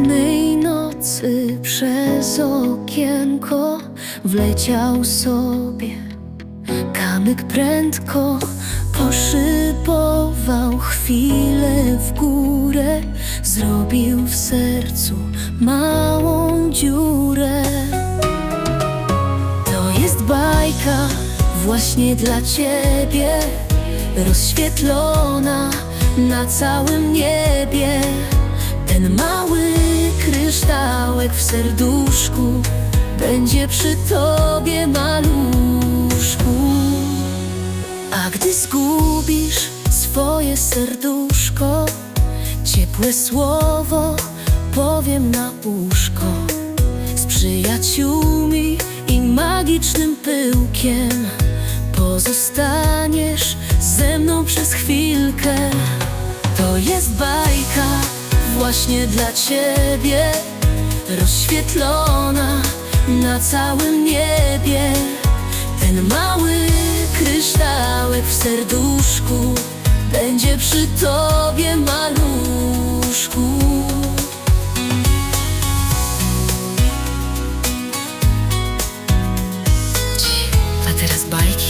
Pewnej nocy przez okienko wleciał sobie kamyk prędko poszybował chwilę w górę, zrobił w sercu małą dziurę. To jest bajka właśnie dla ciebie, rozświetlona na całym niebie. W serduszku będzie przy tobie maluszku. A gdy zgubisz swoje serduszko, ciepłe słowo powiem na uszko. Z przyjaciółmi i magicznym pyłkiem pozostaniesz ze mną przez chwilkę. To jest bajka właśnie dla ciebie, rozświetlona na całym niebie. Ten mały kryształek w serduszku będzie przy tobie maluszku. A teraz bajki.